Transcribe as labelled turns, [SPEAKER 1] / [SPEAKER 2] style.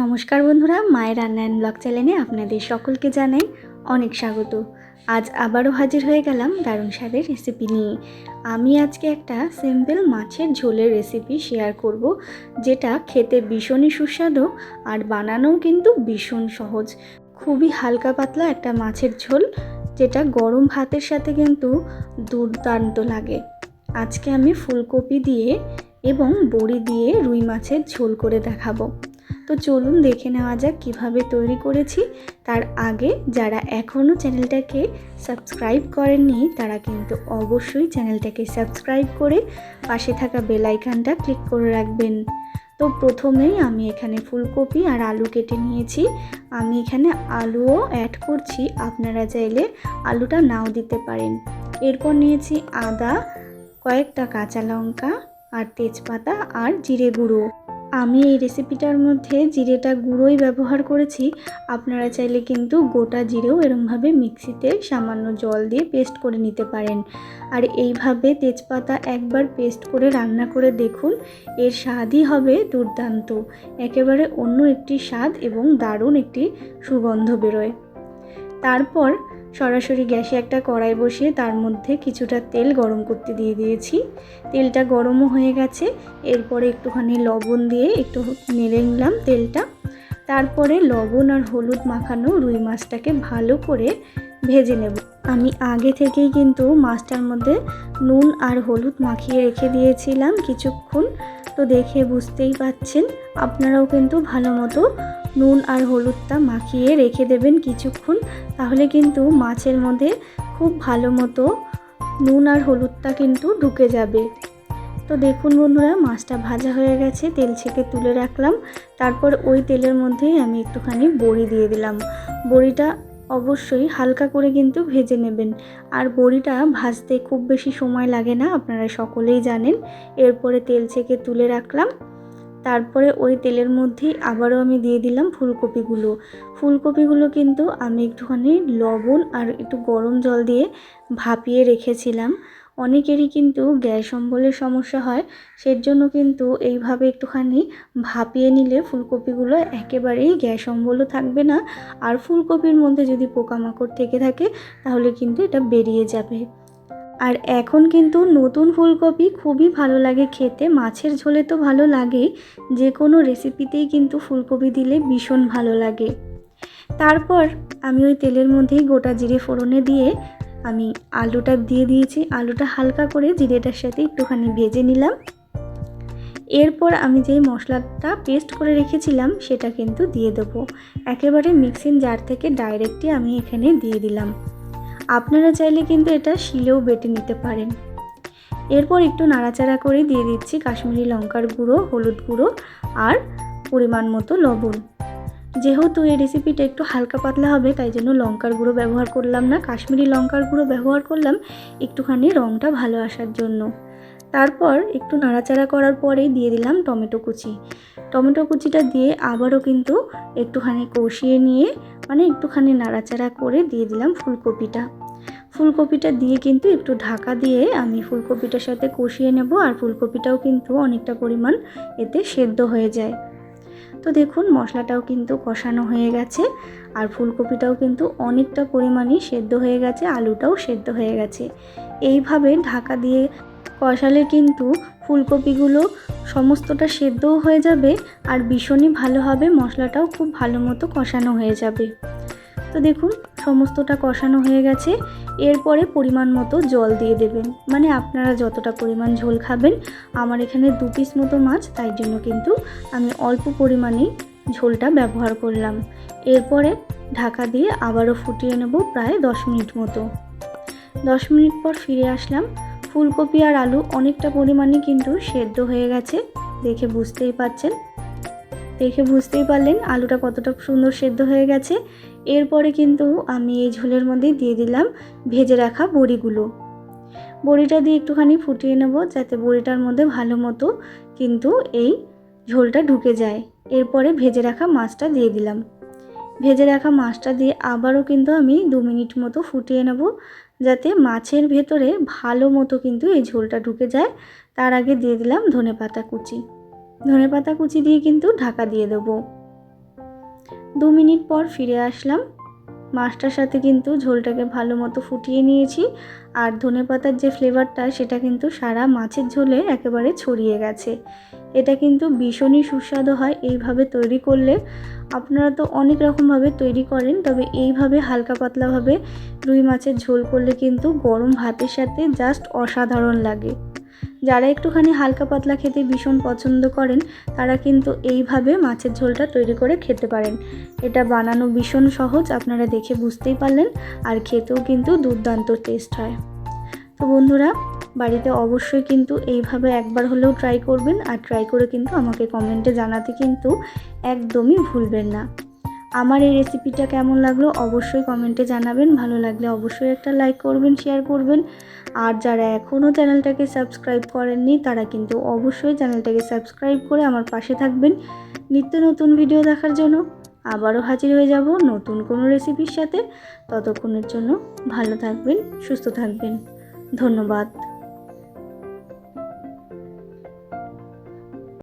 [SPEAKER 1] নমস্কার বন্ধুরা, মায়ের রান্না অ্যান্ড ব্লগ চ্যানেলে আপনাদের সকলকে জানাই অনেক স্বাগত। আজ আবারও হাজির হয়ে গেলাম দারুণ স্বাদের রেসিপি নিয়ে। আমি আজকে একটা সিম্পল মাছের ঝোলের রেসিপি শেয়ার করব, যেটা খেতে ভীষণই সুস্বাদু আর বানানোও কিন্তু ভীষণ সহজ। খুবই হালকা পাতলা একটা মাছের ঝোল, যেটা গরম ভাতের সাথে কিন্তু দুর্দান্ত লাগে। আজকে আমি ফুলকপি দিয়ে এবং বড়ি দিয়ে রুই মাছের ঝোল করে দেখাবো। তো চলুন দেখে নেওয়া যাক কীভাবে তৈরি করেছি। তার আগে যারা এখনও চ্যানেলটাকে সাবস্ক্রাইব করেননি, তারা কিন্তু অবশ্যই চ্যানেলটাকে সাবস্ক্রাইব করে পাশে থাকা বেল আইকনটা ক্লিক করে রাখবেন। তো প্রথমেই আমি এখানে ফুলকপি আর আলু কেটে নিয়েছি। আমি এখানে আলুও অ্যাড করছি। আপনারা চাইলে আলুটা নাও দিতে পারেন। এরপর নিয়েছি আদা, কয়েকটা কাঁচা লঙ্কা আর তেজপাতা আর জিরে গুঁড়ো। আমি এই রেসিপিটার মধ্যে জিরেটা গুঁড়োই ব্যবহার করেছি। আপনারা চাইলে কিন্তু গোটা জিরেও এরমভাবে মিক্সিতে সামান্য জল দিয়ে পেস্ট করে নিতে পারেন। আর এইভাবে তেজপাতা একবার পেস্ট করে রান্না করে দেখুন, এর স্বাদই হবে দুর্দান্ত। একেবারে অন্য একটি স্বাদ এবং দারুণ একটি সুগন্ধ বেরোয়। তারপর সরাসরি গ্যাসে একটা কড়াই বসিয়ে তার মধ্যে কিছুটা তেল গরম করতে দিয়ে দিয়েছি। তেলটা গরমও হয়ে গেছে। এরপরে একটুখানি লবণ দিয়ে একটু নেড়ে নিলাম তেলটা। তারপরে লবণ আর হলুদ মাখানো রুই মাছটাকে ভালো করে ভেজে নেব। আমি আগে থেকেই কিন্তু মাছটার মধ্যে নুন আর হলুদ মাখিয়ে রেখে দিয়েছিলাম কিছুক্ষণ। তো দেখে বুঝতেই পাচ্ছেন, আপনারাও কিন্তু ভালো মতো নুন আর হলুদটা মাখিয়ে রেখে দেবেন কিছুক্ষণ। তাহলে কিন্তু মাছের মধ্যে খুব ভালো মতো নুন আর হলুদটা কিন্তু ঢুকে যাবে। তো দেখুন বন্ধুরা, মাছটা ভাজা হয়ে গেছে, তেল ছেঁকে তুলে রাখলাম। তারপর ওই তেলের মধ্যেই আমি একটুখানি বড়ি দিয়ে দিলাম। বড়িটা অবশ্যই হালকা করে কিন্তু ভেজে নেবেন। আর বড়িটা ভাজতে খুব বেশি সময় লাগে না, আপনারা সকলেই জানেন। এরপরে তেল ছেঁকে তুলে রাখলাম। তারপরে ওই তেলের মধ্যেই আবারও আমি দিয়ে দিলাম ফুলকপিগুলো। ফুলকপিগুলো কিন্তু আমি একটুখানি লবণ আর একটু গরম জল দিয়ে ভাপিয়ে রেখেছিলাম। অনেকেরই কিন্তু গ্যাস অম্বলের সমস্যা হয় সের জন্য কিন্তু এইভাবে একটুখানি ভাপিয়ে নিলে ফুলকপিগুলো একেবারেই গ্যাস অম্বলও থাকবে না। আর ফুলকপির মধ্যে যদি পোকামাকড় থেকে থাকে, তাহলে কিন্তু এটা বেরিয়ে যাবে। আর এখন কিন্তু নতুন ফুলকপি খুবই ভালো লাগে খেতে, মাছের ঝোলে তো ভালো লাগেই যে কোনো রেসিপিতেই কিন্তু ফুলকপি দিলে ভীষণ ভালো লাগে। তারপর আমি ওই তেলের মধ্যেই গোটা জিরে ফোড়নে দিয়ে আমি আলুটা দিয়ে দিয়েছি, আলুটা হালকা করে জিরেটার সাথে একটুখানি ভেজে নিলাম। এরপর আমি যেই মশলাটা পেস্ট করে রেখেছিলাম, সেটা কিন্তু দিয়ে দেবো। একেবারে মিক্সিং জার থেকে ডাইরেক্টই আমি এখানে দিয়ে দিলাম। আপনারা চাইলে কিন্তু এটা শিলেও বেটে নিতে পারেন। এরপর একটু নাড়াচাড়া করে দিয়ে দিচ্ছি কাশ্মীরি লঙ্কার গুঁড়ো, হলুদ গুঁড়ো আর পরিমাণ মতো লবণ। যেহেতু এই রেসিপিটা একটু হালকা পাতলা হবে, তাই জন্য লঙ্কার গুঁড়ো ব্যবহার করলাম না। কাশ্মীরি লঙ্কার গুঁড়ো ব্যবহার করলাম একটুখানি রঙটা ভালো আসার জন্য। তারপর একটু নাড়াচাড়া করার পরে দিয়ে দিলাম টমেটো কুচি। টমেটো কুচিটা দিয়ে আবারও কিন্তু একটুখানি কষিয়ে নিয়ে মানে একটুখানি নাড়াচাড়া করে দিয়ে দিলাম ফুলকপিটা। ফুলকপিটা দিয়ে কিন্তু একটু ঢাকা দিয়ে আমি ফুলকপিটার সাথে কষিয়ে নেব, আর ফুলকপিটাও কিন্তু অনেকটা পরিমাণ এতে সেদ্ধ হয়ে যায়। তো দেখুন, মশলাটাও কিন্তু কষানো হয়ে গেছে আর ফুলকপিটাও কিন্তু অনেকটা পরিমাণে সেদ্ধ হয়ে গেছে, আলুটাও সেদ্ধ হয়ে গেছে। এইভাবে ঢাকা দিয়ে কষালে কিন্তু ফুলকপিগুলো সমস্তটা সেদ্ধও হয়ে যাবে আর ভীষণই ভালো হবে, মশলাটাও খুব ভালো মতো কষানো হয়ে যাবে। তো দেখুন, সমস্তটা কষানো হয়ে গেছে। এরপরে পরিমাণ মতো জল দিয়ে দেবেন। মানে আপনারা যতটা পরিমাণ ঝোল খাবেন, আমার এখানে দু পিস মতো মাছ, তাই জন্য কিন্তু আমি অল্প পরিমাণেই ঝোলটা ব্যবহার করলাম। এরপরে ঢাকা দিয়ে আবারও ফুটিয়ে নেব প্রায় দশ মিনিট মতো। দশ মিনিট পর ফিরে আসলাম। ফুলকপি আর আলু অনেকটা পরিমাণে কিন্তু সেদ্ধ হয়ে গেছে, দেখে বুঝতেই পাচ্ছেন দেখে বুঝতেই পারলেন আলুটা কতটা সুন্দর সেদ্ধ হয়ে গেছে। এরপরে কিন্তু আমি এই ঝোলের মধ্যে দিয়ে দিলাম ভেজে রাখা বড়িগুলো। বড়িটা দিয়ে একটুখানি ফুটিয়ে নেব যাতে বড়িটার মধ্যে ভালো মতো কিন্তু এই ঝোলটা ঢুকে যায়। এরপরে ভেজে রাখা মাছটা দিয়ে দিলাম। ভেজে রাখা মাছটা দিয়ে আবারও কিন্তু আমি দু মিনিট মতো ফুটিয়ে নেব যাতে মাছের ভেতরে ভালো মতো কিন্তু এই ঝোলটা ঢুকে যায়। তার আগে দিয়ে দিলাম ধনে পাতা কুচি। ধনে পাতা কুচি দিয়ে কিন্তু ঢাকা দিয়ে দেবো। দু মিনিট পর ফিরে আসলাম। মাছটার সাথে কিন্তু ঝোলটাকে ভালো মতো ফুটিয়ে নিয়েছি। আর ধনে পাতার যে ফ্লেভারটা, সেটা কিন্তু সারা মাছের ঝোলে একেবারে ছড়িয়ে গেছে। এটা কিন্তু ভীষণই সুস্বাদু হয় এইভাবে তৈরি করলে। আপনারা তো অনেক রকমভাবে তৈরি করেন, তবে এইভাবে হালকা পাতলাভাবে রুই মাছের ঝোল করলে কিন্তু গরম ভাতের সাথে জাস্ট অসাধারণ লাগে। যারা একটুখানি হালকা পাতলা খেতে ভীষণ পছন্দ করেন, তারা কিন্তু এইভাবে মাছের ঝোলটা তৈরি করে খেতে পারেন। এটা বানানো ভীষণ সহজ, আপনারা দেখে বুঝতেই পারলেন, আর খেতেও কিন্তু দুর্দান্ত টেস্ট হয়। তো বন্ধুরা, বাড়িতে অবশ্যই কিন্তু এইভাবে একবার হলেও ট্রাই করবেন, আর ট্রাই করে কিন্তু আমাকে কমেন্টে জানাতে কিন্তু একদমই ভুলবেন না। আমার এই রেসিপিটা কেমন লাগল অবশ্যই কমেন্টে জানাবেন। ভালো লাগলে অবশ্যই একটা লাইক করবেন শেয়ার করবেন। আর যারা এখনও চ্যানেলটাকে সাবস্ক্রাইব করেননি, তারা কিন্তু অবশ্যই চ্যানেলটাকে সাবস্ক্রাইব করে আমার পাশে থাকবেন। নিত্য নতুন ভিডিও দেখার জন্য আবারও হাজির হয়ে যাব নতুন কোনো রেসিপির সাথে। ততক্ষণের জন্য ভালো থাকবেন, সুস্থ থাকবেন। ধন্যবাদ।